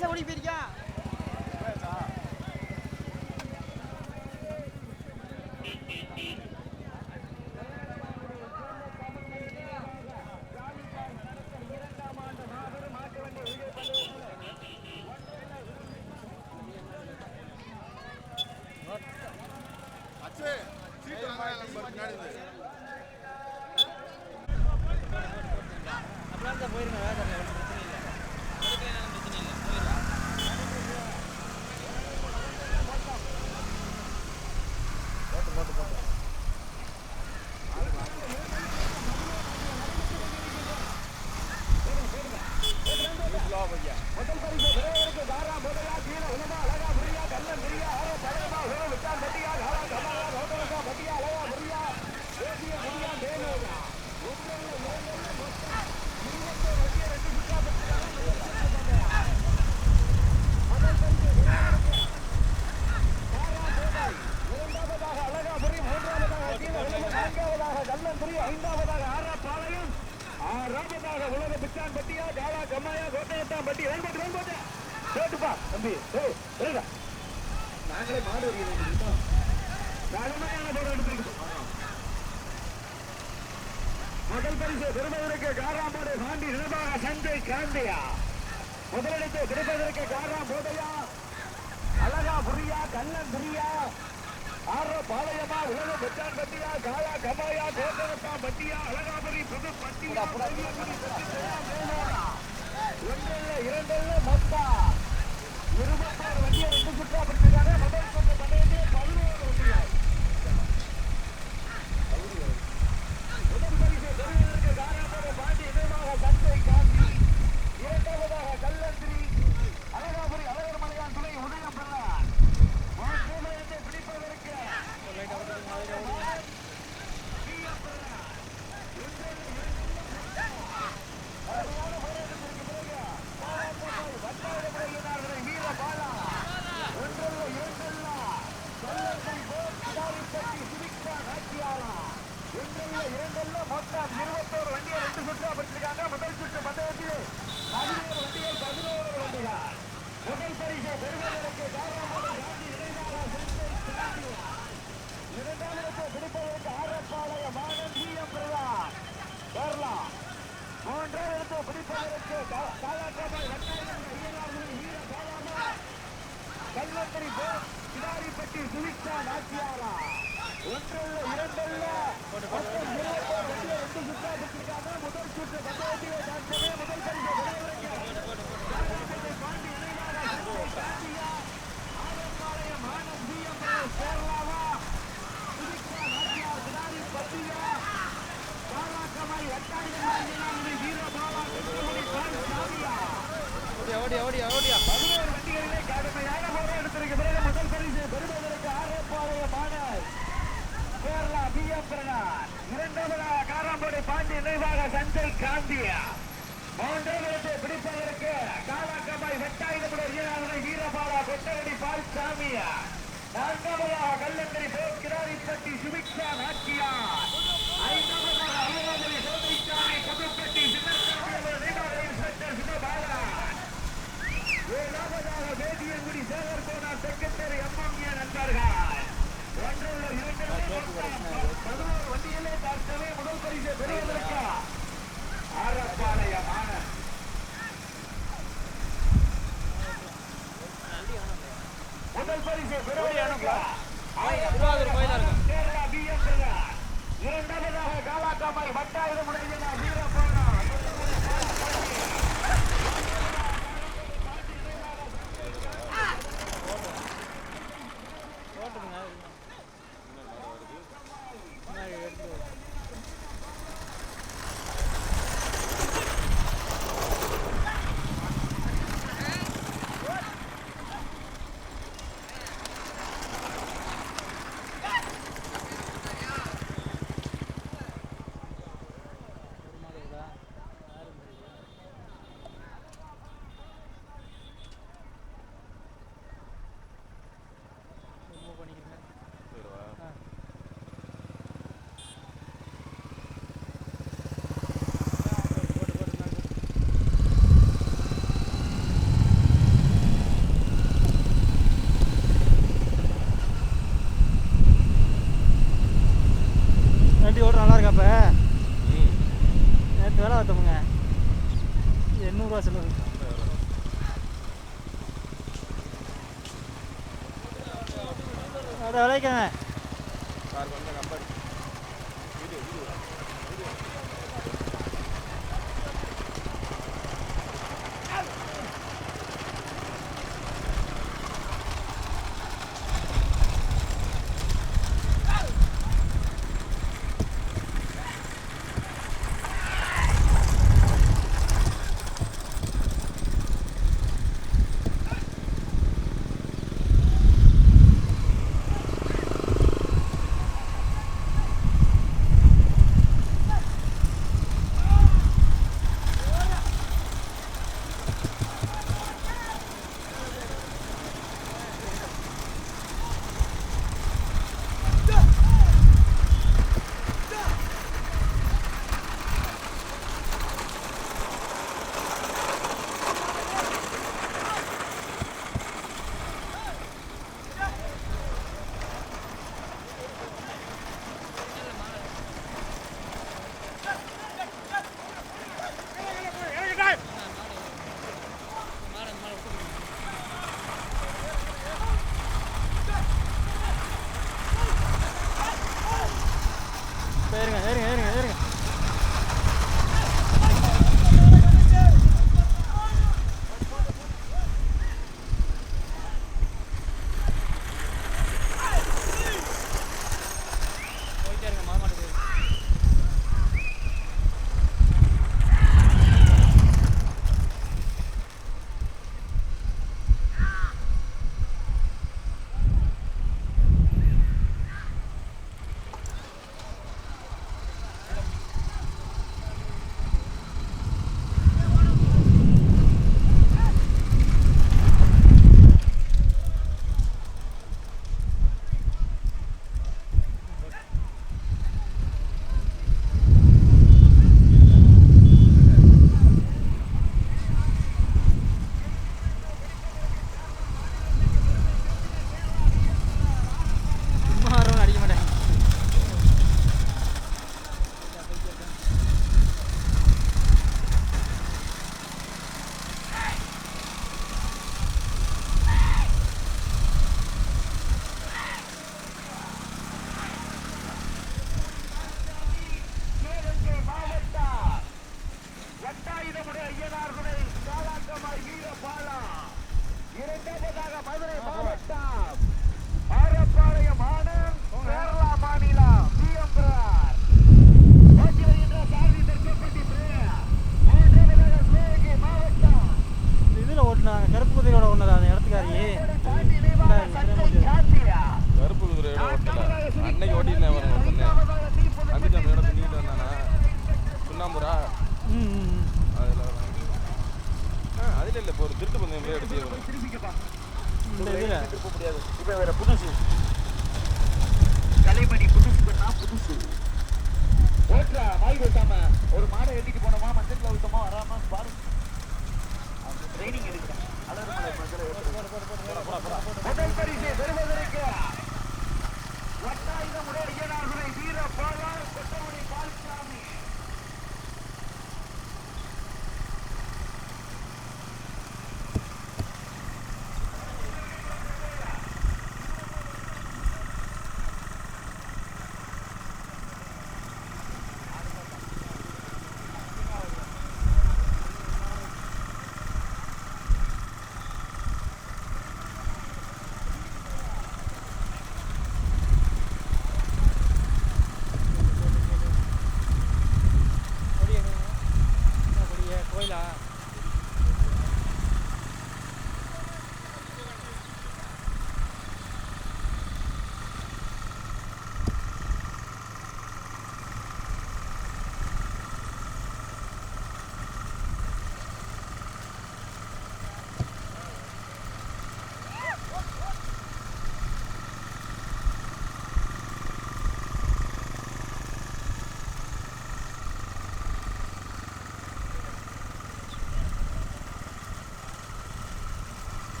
பைசா ஓடி போயிருக்கியா முதல் பரிசு பெறுவதற்கு காராம்போடு சாண்டி நினைவாக சந்தை காந்தியா முதலிடத்தை பிடிப்பதற்கு காரணம் போதையா அழகா புரியா கண்ணன் புரியா. ஆர்வ பாளையமா உலக பெற்றான் பட்டியா காயா கபாயா கோட்டவட்டா பட்டியா அழகாபுரி புது பட்டியா ஒன்றல்ல இரண்டல்ல மொத்தா இருபத்தாறு வண்டியை ரெண்டு சுற்றா பிடிச்சிருக்காங்க. முதல் சொந்த பதினேழு பதினோரு வண்டிகள். இரண்டாவதாக கல்லந்திரி. முதலாவதாக வேதியங்குடி சேகர் கோனார் செக்ரட்டரி அம்மாமியா நண்பர்கள். ஒன்றுள்ள இரண்டு பதினோரு வண்டியிலே தாக்கவே முதல் பரிசு பெறுவதற்கா? ஆரப்பாளையமான. முதல் பரிசு பெறுவதற்கா? இரண்டாவதாக காலாக்காமல் வட்டாயிரம் உடைய ஒரு விளைக்கங்க அதுல இல்ல ஒரு திருட்டு பந்தயம் போய் எடுத்து முடியாது இப்ப வேற புதுசு. கலைமணி புதுசு பண்ணா புதுசு. ஓட்டுறா வாய் விட்டாம ஒரு மாடை ஏற்றிட்டு போனோமா மஞ்சள் விட்டோமா வராமா பாரு. ட்ரைனிங் எடுக்கிறேன். முதல் பரிசு பெறுவதற்கு வட்டாயுத முறையாக வீர பாலா கொட்டமணி பால்சாமி.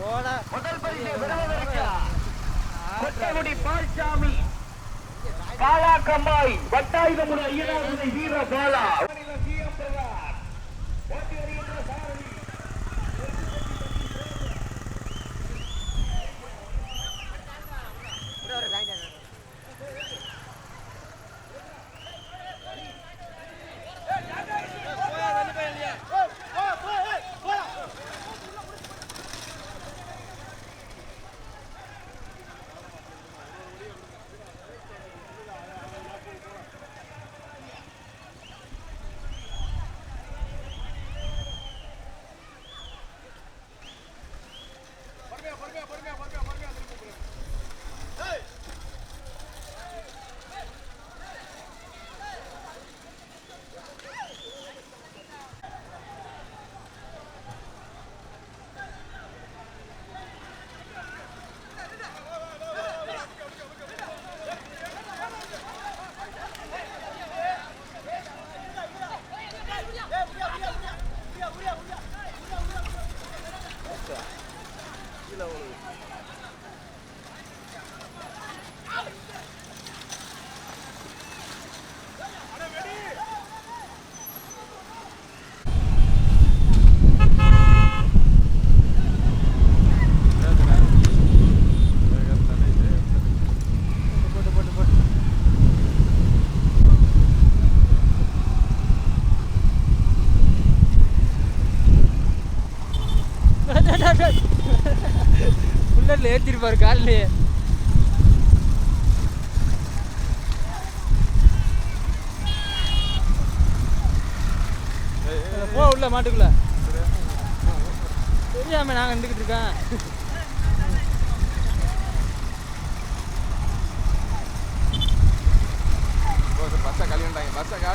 முதல் பரிசு பெறுவதற்கு கொட்டகுடி பால்சாமி. பாலா கம்பாய் வட்டாயுதமுறை வீர பாலா Hello.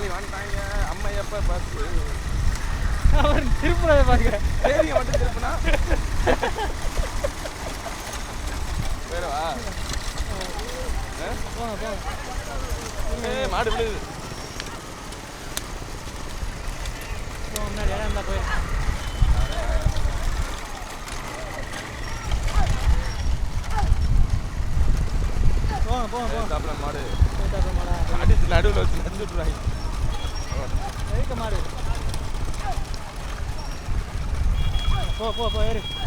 காலி வந்துட்டாங்க. அம்மா எப்போ பஸ் அவர் திருப்புறதை பாருங்க. தேதியை மட்டும் திருப்பினா? வேறவா மாடு விழுது முன்னாடி இடம் இருந்தா போயிரு போங்க போங்க போங்க. சாப்பிட மாடு. அப்புறம் மாடா. அடிச்சு நடுவில் வச்சு நடிச்சு விட்றாங்க எதுக்கு மாடு போ போ போ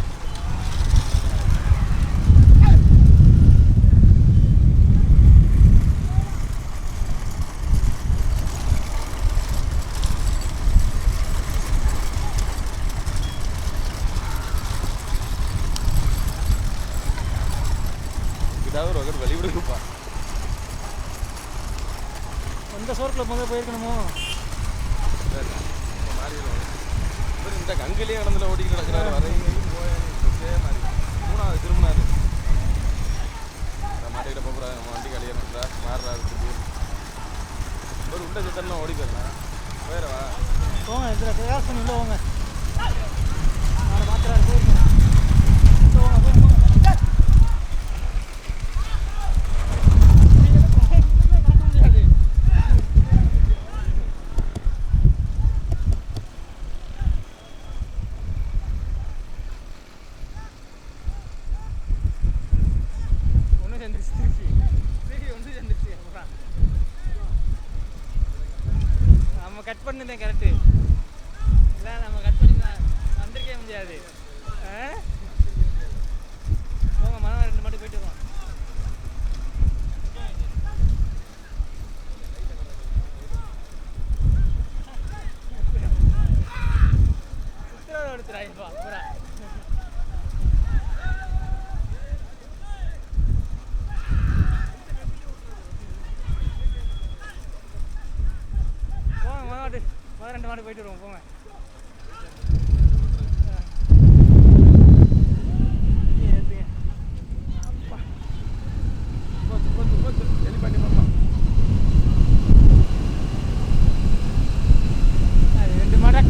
அது ரெண்டு மாடா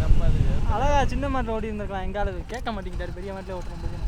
நம்ம அது அழகா சின்ன மாட்டில் ஓடி இருந்திருக்கலாம் எங்க கேட்க மாட்டேங்கிட்டாரு பெரிய மாட்டில் ஓட்டுறோம்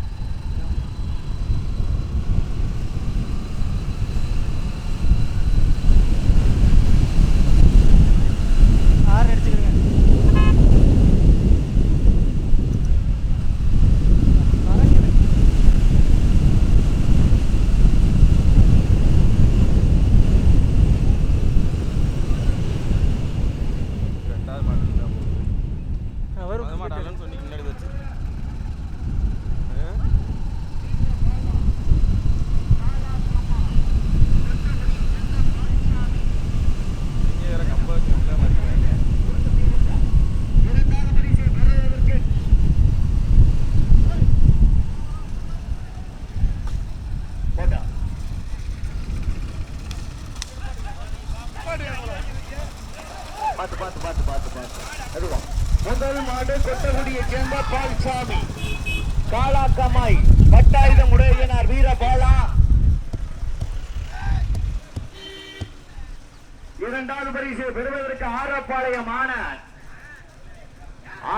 பரிசு ஆரப்பாளையம் ஆனார்.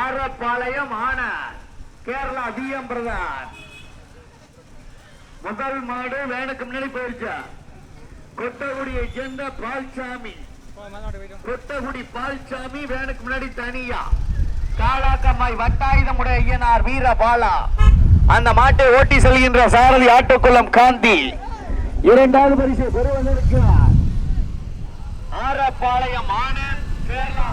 ஆரப்பாளையம் ஆனார். கேரளா பிஎம் பிரதான் முதல் மாடு வேணுக்கு முன்னாடி போயிருச்சா? கொத்தகுடியை சேர்ந்த பால்சாமி. கொத்தகுடி பால்சாமி வேணுக்கு முன்னாடி தனியா. காலாக்கம்மாய் வட்டாயுதம் உடைய ஐயனார் வீரபாலா. அந்த மாட்டை ஓட்டி செல்கின்ற சாரதி ஆட்டுக்குளம் காந்தி. இரண்டாவது பரிசை பெறுவதற்கு ஆரப்பாளையம் ஆனந்த் கேரளா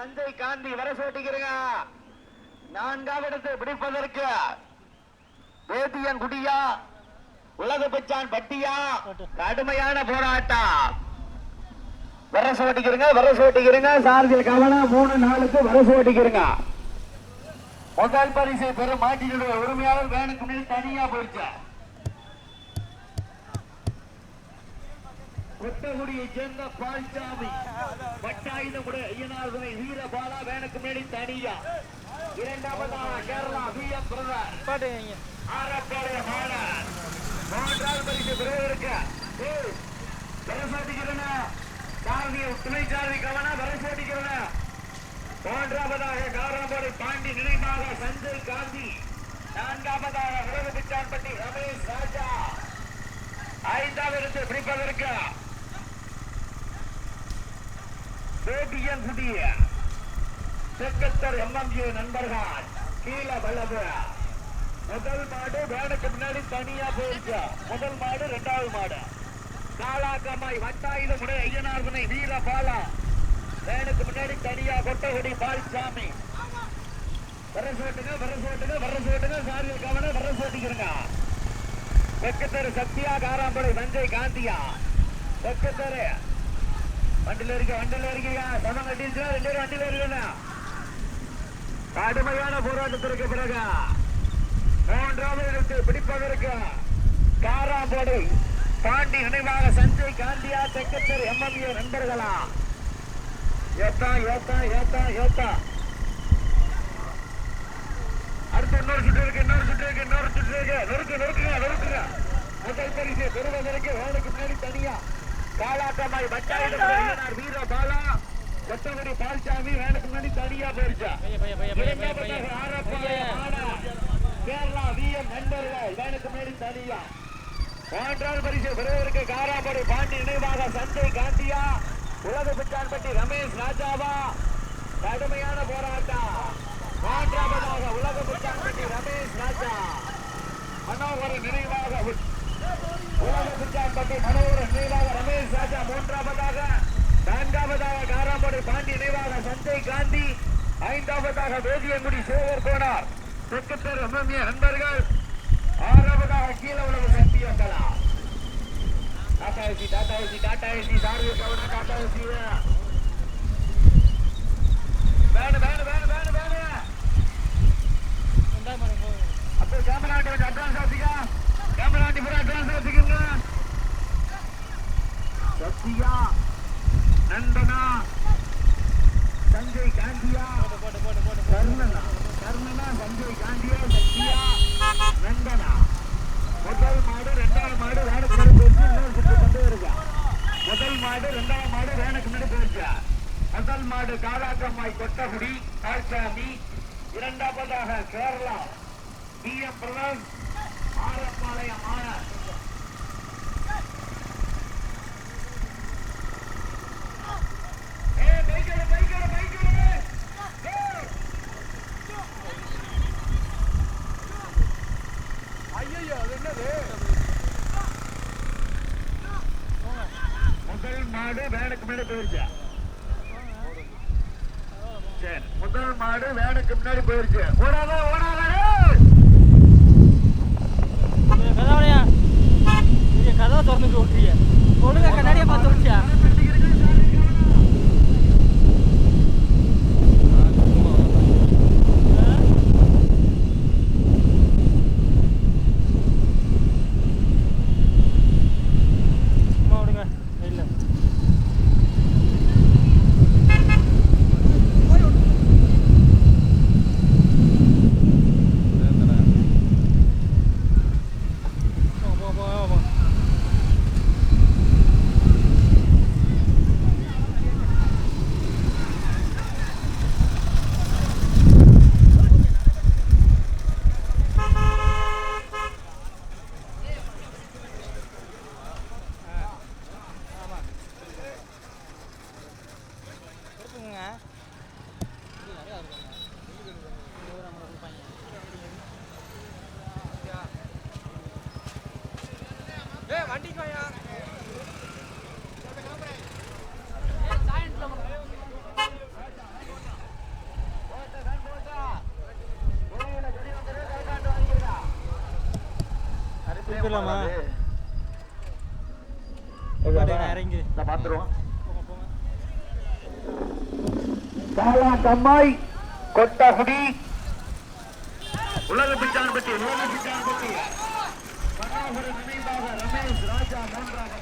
சஞ்சய் காந்தி வர சோட்டிக்கிறங்க. நான்காவது பிடிப்பதற்கு வேதியன் குடியா உலக பிச்சான் பட்டியா கடுமையான போராட்டம். வர சோட்டிக்கிறங்க வர சோட்டிக்கிறங்க. சார்ஜில் கவனம் மூணு நாளுக்கு வர சோட்டிக்கிறங்க. முதல் பரிசை பெறும் மாட்டினுடைய உரிமையாளர் வேனுக்கு முன்னாடி தனியா போயிடுச்சேன் கொட்டகுடியை சேர்ந்த பால்சாமி. வட்டாயுதமுடைய ஐயனார்துணை வீரபாலா வேனுக்கு முன்னாடி தனியா. இரண்டாவதாக கேரளா வி எம் பிரதர் ஆரப்பாளைய மாணவர் மூன்றாவது பரிசு சாரதிய துணை சாரதி கவனா வரசோட்டிக்கிறன மூன்றாவதாக காராம்பாடி பாண்டி நினைவாக சஞ்சய் காந்தி. நான்காவதாக விரத பிச்சான்பட்டி ரமேஷ் ராஜா. ஐந்தாவது பிடிப்பதற்கு பேபியன் குடிய செக்கத்தர் எம்எம்ஜி நண்பர்கள் கீழே வல்லது முதல் மாடு வேனுக்கு முன்னாடி தனியா போயிருக்கு முதல் மாடு இரண்டாவது மாடு. காலாக்கமாய் வட்டாயுத உடைய ஐயனார்தனை வீர பாலா வேனுக்கு முன்னாடி தனியா கொட்டகுடி பால்சாமி. வர சோட்டுங்க வர சோட்டுங்க வர சோட்டுங்க சாரியில் கவனம் வர சோட்டிக்கிறங்க. வெக்கத்தரு சத்யா காராம்படை மஞ்சை காந்தியா. வெக்கத்தரு வண்டில இருக்க வண்டில இருக்கீங்க சமம் கட்டிருச்சா? ரெண்டு பேரும் வண்டில இருக்கா கடுமையான போராட்டத்திற்கு பிறகு மூன்றாவது இடத்தை பிடிப்பதற்கு காராம்போடு பாண்டி நினைவாக சஞ்சய் காந்தியா செக்கத்தர் எம்எம்ஏ நண்பர்களா? ஏத்தா ஏத்தா ஏத்தா ஏத்தா. அடுத்து இன்னொரு சுற்று இருக்கு இன்னொரு சுற்று இருக்கு இன்னொரு சுற்று இருக்கு. நொறுக்கு நொறுக்குங்க நொறுக்குங்க. முதல் பரிசு பெறுவதற்கு வேலைக்கு முன்னாடி தனியா. காலாக்கமாய் பட்டாயிரம் வீர பாலா கொத்தகுடி பால்சாமி வேனுக்கு முன்னாடி தனியா போயிருச்சா. கேரளா விஎம் நண்பர்கள் வேனுக்கு முன்னாடி தனியா. மூன்றாவது பரிசு பெறுவதற்கு காராம்படி பாண்டி நினைவாக சஞ்சய் காந்தியா உலக பிச்சான்பட்டி ரமேஷ் ராஜாவா. கடுமையான போராட்டம். மூன்றாவதாக உலக பிச்சான்பட்டி ரமேஷ் ராஜா. மனோகர நினைவாக உலக பிச்சான்பட்டி மனோகர நினைவாக ரமேஷ் ராஜா மூன்றாவதாக நான்காவதாக காராம்படி பாண்டி நினைவாக சஞ்சய் காந்தி ஐந்தாவதாக வேதியங்குடி சேவர் கோனார் செக்கத்தர் எம்எம்ஏ நண்பர்கள் ஆறாவதாக கீழே உழவு சத்தியங்களா Tata AC Tata AC Tata AC சார்பு கவனா டாடா ஏசி வேணு வேணு வேணு வேணு வேணு. அப்போ கேமரா ஆண்டி கொஞ்சம் அட்வான்ஸ் ஆச்சுக்கா கேமரா ஆண்டி பூரா அட்வான்ஸ் ஆச்சுக்கோங்க சத்யா நந்தனா சஞ்சய் காந்தியா. போட்டு போட்டு போட்டு கர்ணனா. கர்ணனா சஞ்சய் காந்தியா சத்யா நந்தனா. முதல் மாடு ரெண்டாவது மாடு வேனுக்கு முன்னாடி போயிடுச்சு. இன்னொரு சுற்று கொண்டு வருங்க முதல் மாடு ரெண்டாவது மாடு வேனுக்கு முன்னாடி போயிடுச்சு. முதல் மாடு காலாக்கம்மாய் கொட்டகுடி கால்சாமி இரண்டாவதாக கேரளா. டி எம் பிரதம் ஆரப்பாளையம் ஆனர். மாடு வேனுக்கு முன்னாடி போயிருச்சு. சரி முதல் மாடு வேனுக்கு முன்னாடி போயிருச்சு. ஓடாத ஓடாத ஏய்! கதவடையா கதவை திறந்து விட்டுறிய ஒழுங்கா கண்ணாடியை பார்த்து விட்டியா சும்மா விடுங்க இல்லை போ போ போ போ இருக்குங்க திருப்பிடலாமா? இறங்கி. நான் பாத்துருவோம் கம்மாய் கொட்டகுடி. உலக பிச்சான் பற்றி உலக பிச்சான் பற்றி. மனோகர நினைவாக ரமேஷ் ராஜா மூன்றாவதாக